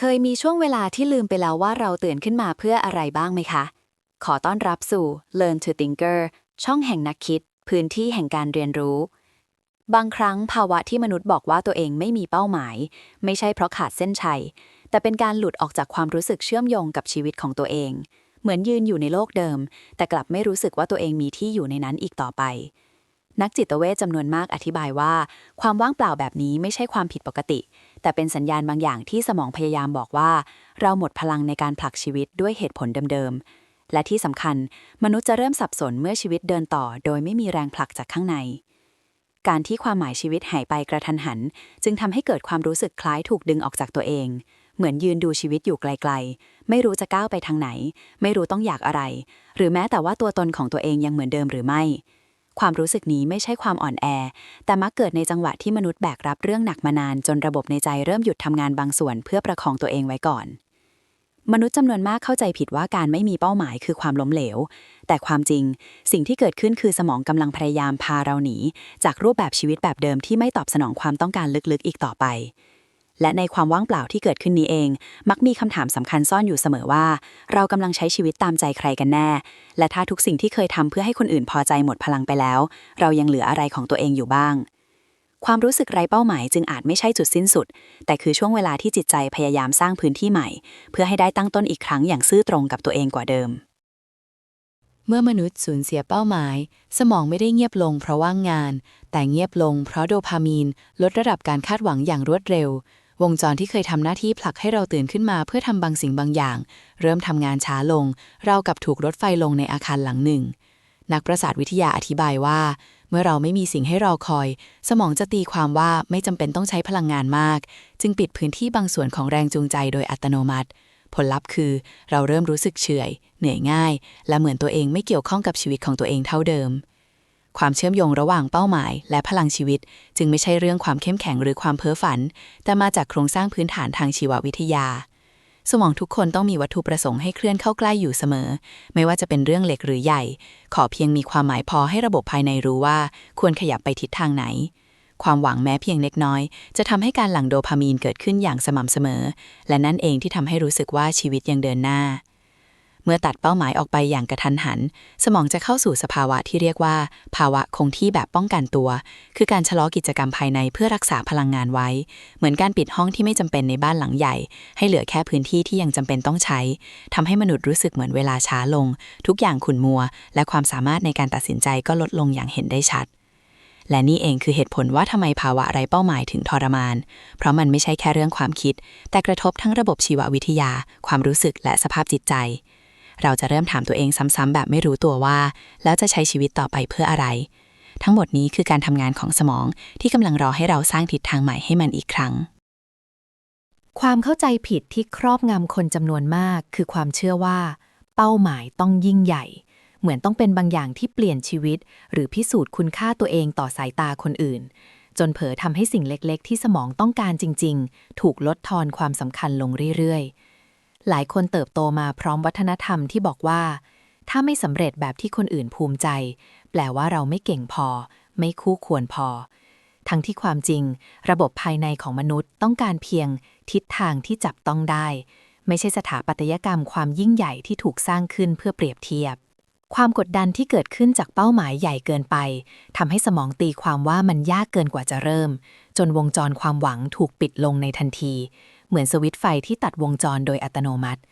เคยมีช่วงเวลาที่ลืมไปแล้วว่าเราตื่นขึ้นมาเพื่ออะไรบ้างไหมคะ ขอต้อนรับสู่ Learn to Thinker ช่องแห่งนักคิด พื้นที่แห่งการเรียนรู้ บางครั้งภาวะที่มนุษย์บอกว่าตัวเองไม่มีเป้าหมาย ไม่ใช่เพราะขาดเส้นชัย แต่เป็นการหลุดออกจากความรู้สึกเชื่อมโยงกับชีวิตของตัวเอง เหมือนยืนอยู่ในโลกเดิม แต่กลับไม่รู้สึกว่าตัวเองมีที่อยู่ในนั้นอีกต่อไป นักจิตเวชจำนวนมากอธิบายว่า ความว่างเปล่าแบบนี้ไม่ใช่ความผิดปกติ แต่เป็นสัญญาณบางอย่างที่สมองพยายามบอกว่า เราหมดพลังในการผลักชีวิตด้วยเหตุผลเดิมๆ และที่สำคัญ มนุษย์จะเริ่มสับสนเมื่อชีวิตเดินต่อ โดยไม่มีแรงผลักจากข้างใน การที่ความหมายชีวิตหายไปกระทันหัน จึงทำให้เกิดความรู้สึกคล้ายถูกดึงออกจากตัวเอง เหมือนยืนดูชีวิตอยู่ไกลๆ ไม่รู้จะก้าวไปทางไหน ไม่รู้ต้องอยากอะไร หรือแม้แต่ว่าตัวตนของตัวเองยังเหมือนเดิมหรือไม่ ความรู้สึกนี้ไม่ใช่ความอ่อนแอ แต่มักเกิดในจังหวะที่มนุษย์แบกรับเรื่องหนักมานานจนระบบในใจเริ่มหยุดทำงานบางส่วนเพื่อประคองตัวเองไว้ก่อน มนุษย์จำนวนมากเข้าใจผิดว่าการไม่มีเป้าหมายคือความล้มเหลว แต่ความจริง สิ่งที่เกิดขึ้นคือสมองกำลังพยายามพาเราหนี จากรูปแบบชีวิตแบบเดิมที่ไม่ตอบสนองความต้องการลึกๆอีกต่อไป และในความว่างเปล่าที่เกิดขึ้นนี้เอง มักมีคำถามสำคัญซ่อนอยู่เสมอว่า เรากำลังใช้ชีวิตตามใจใครกันแน่ และถ้าทุกสิ่งที่เคยทำเพื่อให้คนอื่นพอใจหมดพลังไปแล้ว เรายังเหลืออะไรของตัวเองอยู่บ้าง ความรู้สึกไร้เป้าหมายจึงอาจไม่ใช่จุดสิ้นสุด แต่คือช่วงเวลาที่จิตใจพยายามสร้างพื้นที่ใหม่ เพื่อให้ได้ตั้งต้นอีกครั้งอย่างซื่อตรงกับตัวเองกว่าเดิม เมื่อมนุษย์สูญเสียเป้าหมาย สมองไม่ได้เงียบลงเพราะว่างงาน แต่เงียบลงเพราะโดพามีน ลดระดับการคาดหวังอย่างรวดเร็ว วงจรที่เคยทำหน้าที่ผลักให้เราตื่นขึ้นมาเพื่อทำบางสิ่งบางอย่าง เริ่มทำงานช้าลง เรากับถูกรถไฟลงในอาคารหลังหนึ่ง นักประสาทวิทยาอธิบายว่า เมื่อเราไม่มีสิ่งให้ราคอย สมองจะตีความว่าไม่จำเป็นต้องใช้พลังงานมาก จึงปิดพื้นที่บางส่วนของแรงจูงใจโดยอัตโนมัติ ผลลัพธ์คือ เราเริ่มรู้สึกเฉื่อย เหนื่อยง่าย และเหมือนตัวเองไม่เกี่ยวข้องกับชีวิตของตัวเองเท่าเดิม ความเชื่อมโยงระหว่างเป้าหมาย และพลังชีวิต จึงไม่ใช่เรื่องความเข้มแข็งหรือความเพ้อฝัน แต่มาจากโครงสร้างพื้นฐานทางชีววิทยา สมองทุกคนต้องมีวัตถุประสงค์ให้เคลื่อนเข้าใกล้อยู่เสมอ ไม่ว่าจะเป็นเรื่องเล็กหรือใหญ่ ขอเพียงมีความหมายพอให้ระบบภายในรู้ว่า ควรขยับไปทิศทางไหนความหวังแม้เพียงเล็กน้อย จะทำให้การหลั่งโดพามีนเกิดขึ้นอย่างสม่ำเสมอ และนั่นเองที่ทำให้รู้สึกว่าชีวิตยังเดินหน้า เมื่อตัดเป้าหมายออกไปอย่างกระทันหัน สมองจะเข้าสู่สภาวะที่เรียกว่า ภาวะคงที่แบบป้องกันตัว คือการชะลอกิจกรรมภายในเพื่อรักษาพลังงานไว้ เหมือนการปิดห้องที่ไม่จำเป็นในบ้านหลังใหญ่ ให้เหลือแค่พื้นที่ที่ยังจำเป็นต้องใช้ทำให้มนุษย์รู้สึกเหมือนเวลาช้าลง ทุกอย่างขุ่นมัว และความสามารถในการตัดสินใจก็ลดลงอย่างเห็นได้ชัดและนี่เองคือเหตุผลว่าทำไมภาวะไร้เป้าหมายถึงทรมาน เพราะมันไม่ใช่แค่เรื่องความคิด แต่กระทบทั้งระบบชีววิทยา ความรู้สึกและสภาพจิตใจ เราจะเริ่มถามตัวเองซ้ำๆแบบไม่รู้ตัวว่า แล้วจะใช้ชีวิตต่อไปเพื่ออะไร ทั้งหมดนี้คือการทำงานของสมองที่กำลังรอให้เราสร้างทิศทางใหม่ให้มันอีกครั้ง ความเข้าใจผิดที่ครอบงำคนจำนวนมาก คือความเชื่อว่า เป้าหมายต้องยิ่งใหญ่ เหมือนต้องเป็นบางอย่างที่เปลี่ยนชีวิต หรือพิสูจน์คุณค่าตัวเองต่อสายตาคนอื่น จนเผลอทำให้สิ่งเล็ก ๆ ที่สมองต้องการจริง ๆ ถูกลดทอนความสำคัญลงเรื่อยๆ หลายคนเติบโตมาพร้อมวัฒนธรรมที่บอกว่า ถ้าไม่สำเร็จแบบที่คนอื่นภูมิใจ แปลว่าเราไม่เก่งพอ ไม่คู่ควรพอ ทั้งที่ความจริง ระบบภายในของมนุษย์ต้องการเพียงทิศทางที่จับต้องได้ ไม่ใช่สถาปัตยกรรมความยิ่งใหญ่ที่ถูกสร้างขึ้นเพื่อเปรียบเทียบ ความกดดันที่เกิดขึ้นจากเป้าหมายใหญ่เกินไปทำให้สมองตีความว่ามันยากเกินกว่าจะเริ่ม จนวงจรความหวังถูกปิดลงในทันที เหมือนสวิตช์ไฟที่ตัดวงจรโดยอัตโนมัติ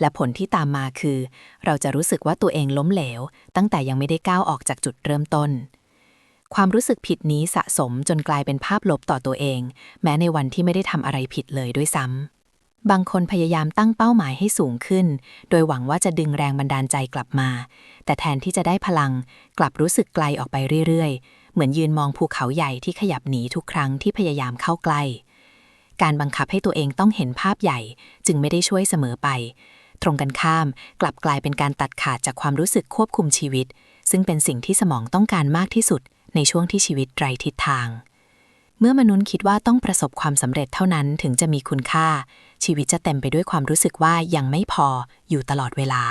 และผลที่ตามมาคือ เราจะรู้สึกว่าตัวเองล้มเหลว ตั้งแต่ยังไม่ได้ก้าวออกจากจุดเริ่มต้น ความรู้สึกผิดนี้สะสมจนกลายเป็นภาพลบต่อตัวเอง แม้ในวันที่ไม่ได้ทำอะไรผิดเลยด้วยซ้ำบางคนพยายามตั้งเป้าหมายให้สูงขึ้น โดยหวังว่าจะดึงแรงบันดาลใจกลับมา แต่แทนที่จะได้พลัง กลับรู้สึกไกลออกไปเรื่อยๆ เหมือนยืนมองภูเขาใหญ่ที่ขยับหนีทุกครั้งที่พยายามเข้าใกล้ การบังคับให้ตัวเองต้องเห็นภาพใหญ่ จึงไม่ได้ช่วยเสมอไป ตรงกันข้าม กลับกลายเป็นการตัดขาดจากความรู้สึกควบคุมชีวิต ซึ่งเป็นสิ่งที่สมองต้องการมากที่สุด ในช่วงที่ชีวิตไร้ทิศทาง เมื่อมนุษย์คิดว่าต้องประสบความสำเร็จเท่านั้นถึงจะมีคุณค่า ชีวิตจะเต็มไปด้วยความรู้สึกว่ายังไม่พออยู่ตลอดเวลา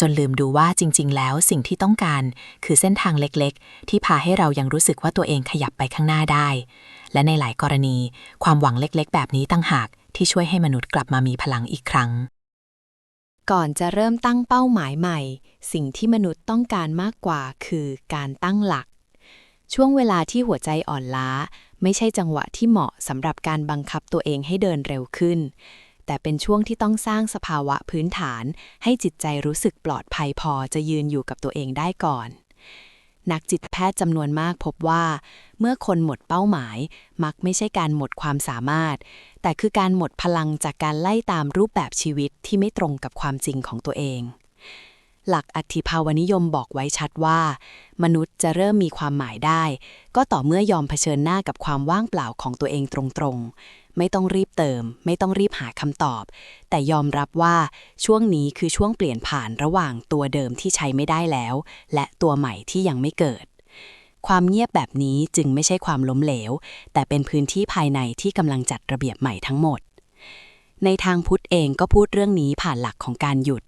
จนลืมดูว่าจริง ๆ แล้วสิ่งที่ต้องการ คือเส้นทางเล็กๆ ที่พาให้เรายังรู้สึกว่าตัวเองขยับไปข้างหน้าได้ และในหลายกรณี ความหวังเล็กๆ แบบนี้ตั้งหากที่ช่วยให้มนุษย์กลับมามีพลังอีกครั้ง ก่อนจะเริ่มตั้งเป้าหมายใหม่ สิ่งที่มนุษย์ต้องการมากกว่าคือการตั้งหลัก ช่วงเวลาที่หัวใจอ่อนล้า ไม่ใช่จังหวะที่เหมาะสำหรับการบังคับตัวเองให้เดินเร็วขึ้น แต่เป็นช่วงที่ต้องสร้างสภาวะพื้นฐาน ให้จิตใจรู้สึกปลอดภัยพอจะยืนอยู่กับตัวเองได้ก่อน นักจิตแพทย์จำนวนมากพบว่า เมื่อคนหมดเป้าหมาย มักไม่ใช่การหมดความสามารถ แต่คือการหมดพลังจากการไล่ตามรูปแบบชีวิตที่ไม่ตรงกับความจริงของตัวเอง หลักอธิภาวนิยมบอกไว้ชัดว่า มนุษย์จะเริ่มมีความหมายได้ ก็ต่อเมื่อยอมเผชิญหน้ากับความว่างเปล่าของตัวเองตรงๆ ไม่ต้องรีบเติม ไม่ต้องรีบหาคำตอบ แต่ยอมรับว่าช่วงนี้คือช่วงเปลี่ยนผ่านระหว่างตัวเดิมที่ใช้ไม่ได้แล้ว และตัวใหม่ที่ยังไม่เกิด ความเงียบแบบนี้จึงไม่ใช่ความล้มเหลว แต่เป็นพื้นที่ภายในที่กำลังจัดระเบียบใหม่ทั้งหมด ในทางพุทธเองก็พูดเรื่องนี้ผ่านหลักของการหยุด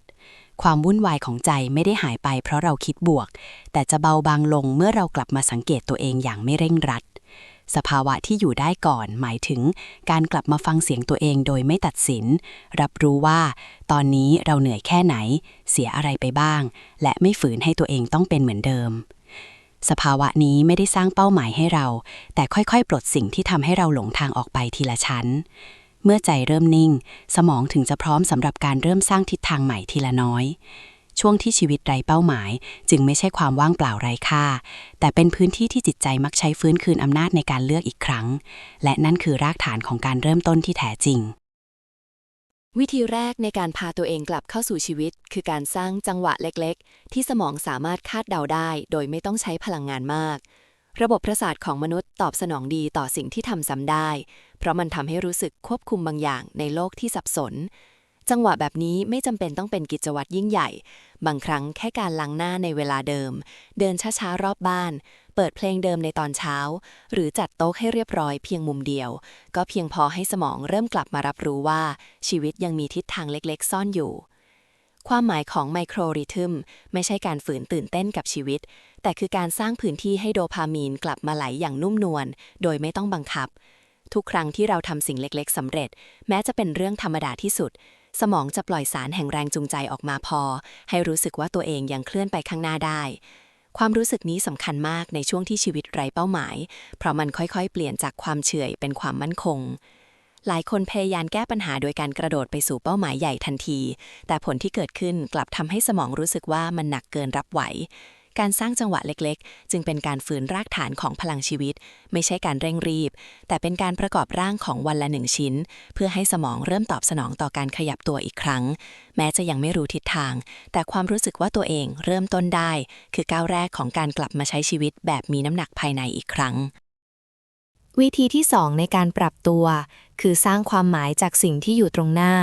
ความวุ่นวายของใจไม่ได้หายไปเพราะเราคิดบวก แต่จะเบาบางลงเมื่อเรากลับมาสังเกตตัวเองอย่างไม่เร่งรัด สภาวะที่อยู่ได้ก่อน หมายถึงการกลับมาฟังเสียงตัวเองโดยไม่ตัดสิน รับรู้ว่า ตอนนี้เราเหนื่อยแค่ไหน เสียอะไรไปบ้าง และไม่ฝืนให้ตัวเองต้องเป็นเหมือนเดิม สภาวะนี้ไม่ได้สร้างเป้าหมายให้เรา แต่ค่อยๆ ปลดสิ่งที่ทำให้เราหลงทางออกไปทีละชั้น เมื่อใจเริ่มนิ่ง สมองถึงจะพร้อมสำหรับการเริ่มสร้างทิศทางใหม่ทีละน้อย ช่วงที่ชีวิตไร้เป้าหมาย จึงไม่ใช่ความว่างเปล่าไร้ค่า แต่เป็นพื้นที่ที่จิตใจมักใช้ฟื้นคืนอำนาจในการเลือกอีกครั้ง และนั่นคือรากฐานของการเริ่มต้นที่แท้จริง วิธีแรกในการพาตัวเองกลับเข้าสู่ชีวิต คือการสร้างจังหวะเล็กๆ ที่สมองสามารถคาดเดาได้ โดยไม่ต้องใช้พลังงานมากระบบประสาทของมนุษย์ตอบสนองดีต่อสิ่งที่ทำซ้ำได้ เพราะมันทำให้รู้สึกควบคุมบางอย่างในโลกที่สับสน จังหวะแบบนี้ไม่จำเป็นต้องเป็นกิจวัตรยิ่งใหญ่ บางครั้งแค่การล้างหน้าในเวลาเดิม เดินช้าๆรอบบ้าน เปิดเพลงเดิมในตอนเช้า หรือจัดโต๊ะให้เรียบร้อยเพียงมุมเดียว ก็เพียงพอให้สมองเริ่มกลับมารับรู้ว่า ชีวิตยังมีทิศทางเล็กๆ ซ่อนอยู่ ความหมายของไมโครริทึมไม่ใช่การฝืนตื่นเต้นกับชีวิต แต่คือการสร้างพื้นที่ให้โดพามีนกลับมาไหลอย่างนุ่มนวลโดยไม่ต้องบังคับ ทุกครั้งที่เราทำสิ่งเล็กๆสำเร็จ แม้จะเป็นเรื่องธรรมดาที่สุด สมองจะปล่อยสารแห่งแรงจูงใจออกมาพอ ให้รู้สึกว่าตัวเองยังเคลื่อนไปข้างหน้าได้ ความรู้สึกนี้สำคัญมากในช่วงที่ชีวิตไร้เป้าหมาย เพราะมันค่อยๆ เปลี่ยนจากความเฉื่อยเป็นความมั่นคง หลายคนพยายามแก้ปัญหาโดยการกระโดดไปสู่เป้าหมายใหญ่ทันที แต่ผลที่เกิดขึ้นกลับทำให้สมองรู้สึกว่ามันหนักเกินรับไหว การสร้างจังหวะเล็กๆ จึงเป็นการฝืนรากฐานของพลังชีวิต ไม่ใช่การเร่งรีบ แต่เป็นการประกอบร่างของวันละหนึ่งชิ้น เพื่อให้สมองเริ่มตอบสนองต่อการขยับตัวอีกครั้ง แม้จะยังไม่รู้ทิศทาง แต่ความรู้สึกว่าตัวเองเริ่มต้นได้ คือก้าวแรกของการกลับมาใช้ชีวิตแบบมีน้ำหนักภายในอีกครั้งวิธีที่ 2 ในการปรับตัว คือสร้างความหมายจากสิ่งที่อยู่ตรงหน้า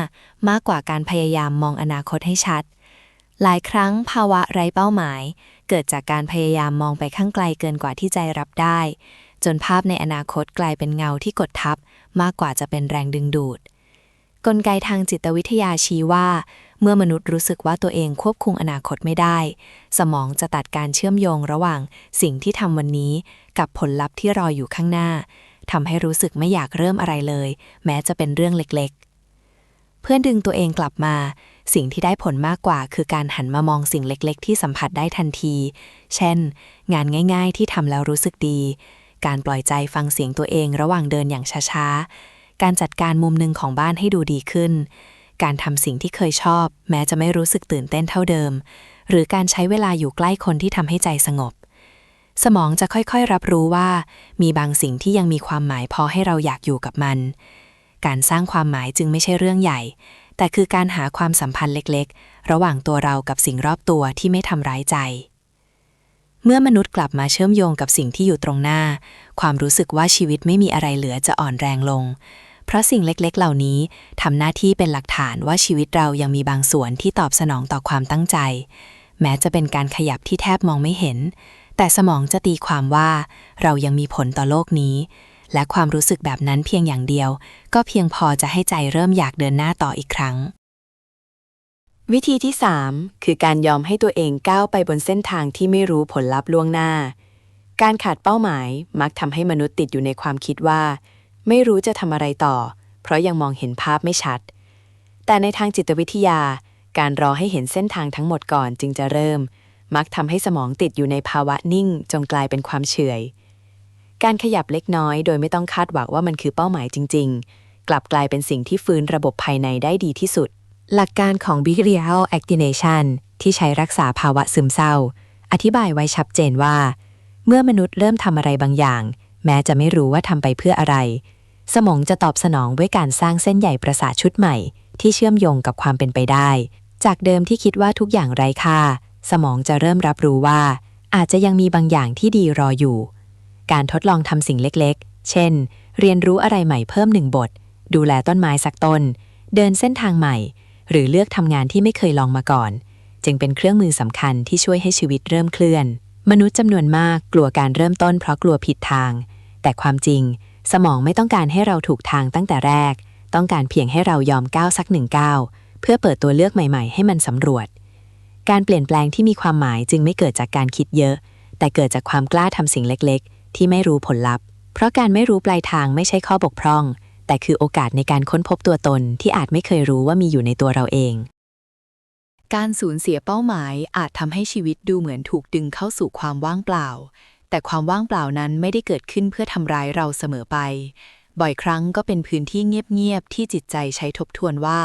มากกว่าการพยายามมองอนาคตให้ชัด หลายครั้งภาวะไร้เป้าหมาย เกิดจากการพยายามมองไปข้างไกลเกินกว่าที่ใจรับได้ จนภาพในอนาคตกลายเป็นเงาที่กดทับ มากกว่าจะเป็นแรงดึงดูด กลไกทางจิตวิทยาชี้ว่า เมื่อมนุษย์รู้สึกว่าตัวเองควบคุมอนาคตไม่ได้ สมองจะตัดการเชื่อมโยงระหว่างสิ่งที่ทำวันนี้ กับผลลัพธ์ที่รออยู่ข้างหน้าทำให้รู้สึกไม่อยากเริ่มอะไรเลย แม้จะเป็นเรื่องเล็กๆ เพื่อดึงตัวเองกลับมา สิ่งที่ได้ผลมากกว่าคือการหันมามองสิ่งเล็กๆ ที่สัมผัสได้ทันที เช่น งานง่าย ๆ ที่ทำแล้วรู้สึกดี การปล่อยใจฟังเสียงตัวเองระหว่างเดินอย่างช้าๆ การจัดการมุมหนึ่งของบ้านให้ดูดีขึ้น การทำสิ่งที่เคยชอบ แม้จะไม่รู้สึกตื่นเต้นเท่าเดิม หรือการใช้เวลาอยู่ใกล้คนที่ทำให้ใจสงบ สมองจะค่อยๆ รับรู้ว่า มีบางสิ่งที่ยังมีความหมายพอให้เราอยากอยู่กับมัน การสร้างความหมายจึงไม่ใช่เรื่องใหญ่ แต่คือการหาความสัมพันธ์เล็กๆ ระหว่างตัวเรากับสิ่งรอบตัวที่ไม่ทำร้ายใจ เมื่อมนุษย์กลับมาเชื่อมโยงกับสิ่งที่อยู่ตรงหน้า ความรู้สึกว่าชีวิตไม่มีอะไรเหลือจะอ่อนแรงลง เพราะสิ่งเล็กๆ เหล่านี้ทำหน้าที่เป็นหลักฐานว่าชีวิตเรายังมีบางส่วนที่ตอบสนองต่อความตั้งใจ แม้จะเป็นการขยับที่แทบมองไม่เห็น แต่สมองจะตีความว่า เรายังมีผลต่อโลกนี้ และความรู้สึกแบบนั้นเพียงอย่างเดียว ก็เพียงพอจะให้ใจเริ่มอยากเดินหน้าต่ออีกครั้ง วิธีที่ 3 คือการยอมให้ตัวเองก้าวไปบนเส้นทางที่ไม่รู้ผลลัพธ์ล่วงหน้า การขาดเป้าหมายมักทำให้มนุษย์ติดอยู่ในความคิดว่า ไม่รู้จะทำอะไรต่อ เพราะยังมองเห็นภาพไม่ชัด แต่ในทางจิตวิทยา การรอให้เห็นเส้นทางทั้งหมดก่อนจึงจะเริ่ม มักทำให้สมองติดอยู่ในภาวะนิ่ง จนกลายเป็นความเฉื่อย การขยับเล็กน้อยโดยไม่ต้องคาดหวังว่ามันคือเป้าหมายจริง ๆ กลับกลายเป็นสิ่งที่ฟื้นระบบภายในได้ดีที่สุด หลักการของ Behavioral Activation ที่ใช้รักษาภาวะซึมเศร้า อธิบายไว้ชัดเจนว่า เมื่อมนุษย์เริ่มทำอะไรบางอย่าง แม้จะไม่รู้ว่าทำไปเพื่ออะไร สมองจะตอบสนองด้วยการสร้างเส้นใยประสาทชุดใหม่ ที่เชื่อมโยงกับความเป็นไปได้ จากเดิมที่คิดว่าทุกอย่างไร้ค่า สมองจะเริ่มรับรู้ว่า อาจจะยังมีบางอย่างที่ดีรออยู่ การทดลองทำสิ่งเล็กๆ เช่น เรียนรู้อะไรใหม่เพิ่มหนึ่งบท ดูแลต้นไม้สักต้น เดินเส้นทางใหม่ หรือเลือกทำงานที่ไม่เคยลองมาก่อน จึงเป็นเครื่องมือสำคัญที่ช่วยให้ชีวิตเริ่มเคลื่อน มนุษย์จำนวนมากกลัวการเริ่มต้นเพราะกลัวผิดทาง แต่ความจริง สมองไม่ต้องการให้เราถูกทางตั้งแต่แรก ต้องการเพียงให้เรายอมก้าวสักหนึ่งก้าวเพื่อเปิดตัวเลือกใหม่ ๆ ให้มันสำรวจ การเปลี่ยนแปลงที่มีความหมายจึงไม่เกิดจากการคิดเยอะ แต่เกิดจากความกล้าทำสิ่งเล็กๆ ที่ไม่รู้ผลลัพธ์ เพราะการไม่รู้ปลายทางไม่ใช่ข้อบกพร่อง แต่คือโอกาสในการค้นพบตัวตนที่อาจไม่เคยรู้ว่ามีอยู่ในตัวเราเอง การสูญเสียเป้าหมายอาจทำให้ชีวิตดูเหมือนถูกดึงเข้าสู่ความว่างเปล่า แต่ความว่างเปล่านั้นไม่ได้เกิดขึ้นเพื่อทำร้ายเราเสมอไป บ่อยครั้งก็เป็นพื้นที่เงียบๆที่จิตใจใช้ทบทวนว่า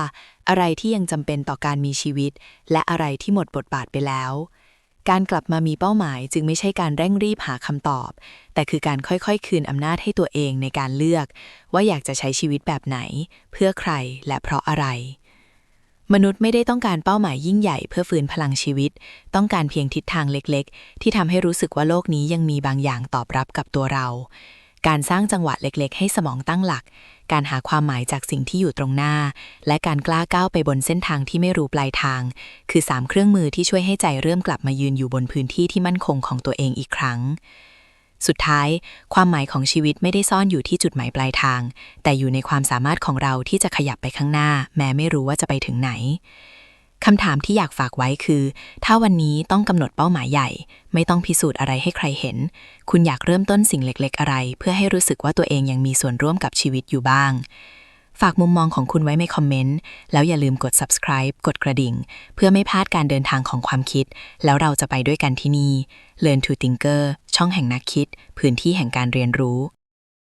อะไรที่ยังจำเป็นต่อการมีชีวิต และอะไรที่หมดบทบาทไปแล้ว การกลับมามีเป้าหมายจึงไม่ใช่การเร่งรีบหาคำตอบ แต่คือการค่อยๆ คืนอำนาจให้ตัวเองในการเลือก ว่าอยากจะใช้ชีวิตแบบไหน เพื่อใครและเพราะอะไร มนุษย์ไม่ได้ต้องการเป้าหมายยิ่งใหญ่เพื่อฟื้นพลังชีวิต ต้องการเพียงทิศทางเล็กๆ ที่ทำให้รู้สึกว่าโลกนี้ยังมีบางอย่างตอบรับกับตัวเรา การสร้างจังหวะเล็กๆ ให้สมองตั้งหลัก การหาความหมายจากสิ่งที่อยู่ตรงหน้า และการกล้าก้าวไปบนเส้นทางที่ไม่รู้ปลายทาง คือสามเครื่องมือที่ช่วยให้ใจเริ่มกลับมายืนอยู่บนพื้นที่ที่มั่นคงของตัวเองอีกครั้ง สุดท้าย ความหมายของชีวิตไม่ได้ซ่อนอยู่ที่จุดหมายปลายทาง แต่อยู่ในความสามารถของเราที่จะขยับไปข้างหน้า แม้ไม่รู้ว่าจะไปถึงไหน คำถามที่อยากฝากไว้คือ ถ้าวันนี้ต้องกำหนดเป้าหมายใหญ่ ไม่ต้องพิสูจน์อะไรให้ใครเห็น คุณอยากเริ่มต้นสิ่งเล็ก ๆ อะไร เพื่อให้รู้สึกว่าตัวเองยังมีส่วนร่วมกับชีวิตอยู่บ้าง ฝากมุมมองของคุณไว้ในคอมเมนต์ แล้วอย่าลืมกด subscribe กดกระดิ่ง เพื่อไม่พลาดการเดินทางของความคิด แล้วเราจะไปด้วยกันที่นี่ Learn to Thinker ช่องแห่งนักคิด พื้นที่แห่งการเรียนรู้